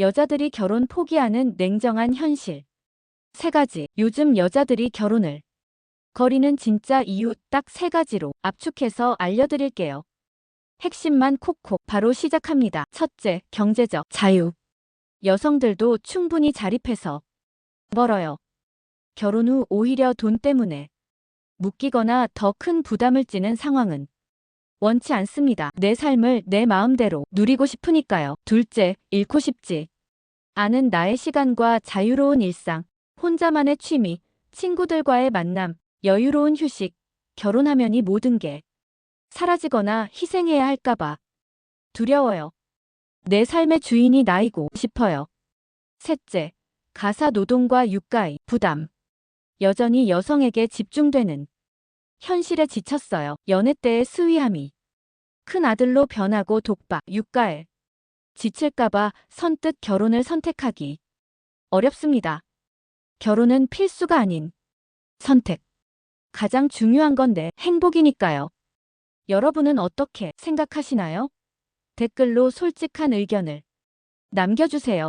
여자들이 결혼 포기하는 냉정한 현실. 세 가지. 요즘 여자들이 결혼을 거리는 진짜 이유 딱 세 가지로 압축해서 알려드릴게요. 핵심만 콕콕 바로 시작합니다. 첫째, 경제적 자유. 여성들도 충분히 자립해서 벌어요. 결혼 후 오히려 돈 때문에 묶이거나 더 큰 부담을 지는 상황은 원치 않습니다. 내 삶을 내 마음대로 누리고 싶으니까요. 둘째, 잃고 싶지 않은 나의 시간과 자유로운 일상, 혼자만의 취미, 친구들과의 만남, 여유로운 휴식, 결혼하면 이 모든 게 사라지거나 희생해야 할까봐 두려워요. 내 삶의 주인이 나이고 싶어요. 셋째, 가사 노동과 육가의 부담. 여전히 여성에게 집중되는 현실에 지쳤어요. 연애 때의 수위함이 큰 아들로 변하고 독박, 육가에 지칠까봐 선뜻 결혼을 선택하기 어렵습니다. 결혼은 필수가 아닌 선택. 가장 중요한 건데 행복이니까요. 여러분은 어떻게 생각하시나요? 댓글로 솔직한 의견을 남겨주세요.